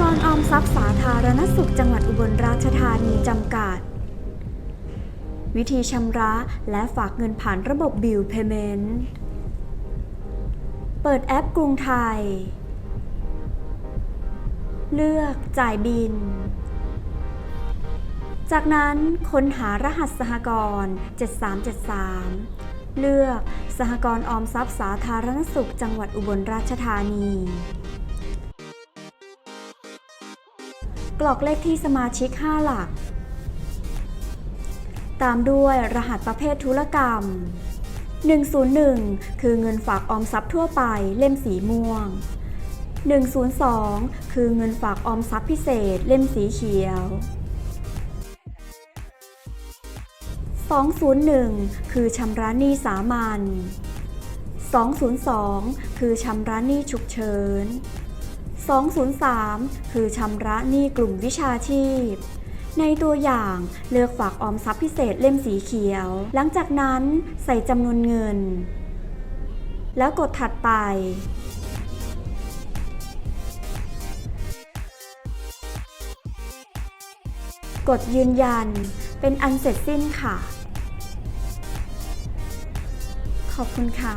กรณ์ออมทรัพย์สาธารณสุขจังหวัดอุบลราชธานีจำกัด วิธีชำระและฝากเงินผ่านระบบบิลเพเมนต์เปิดแอปกรุงไทย เลือกจ่ายบิน จากนั้นค้นหารหัสสหกรณ์ 7373 เลือกสหกรณ์ออมทรัพย์สาธารณสุขจังหวัดอุบลราชธานี กรอกเลขที่สมาชิก 5 หลัก ตามด้วยรหัสประเภทธุรกรรม 101 คือเงินฝากออมทรัพย์ทั่วไปเล่มสีม่วง 102 คือเงินฝากออมทรัพย์พิเศษเล่มสีเขียว 201 คือชำระหนี้สามัญ202 คือชำระหนี้ฉุกเฉิน 203 คือชำระหนี้กลุ่มวิชาชีพ ในตัวอย่างเลือกฝากออมทรัพย์พิเศษเล่มสีเขียว หลังจากนั้นใส่จำนวนเงิน แล้วกดถัดไปกดยืนยันเป็นอันเสร็จสิ้นค่ะ ขอบคุณค่ะ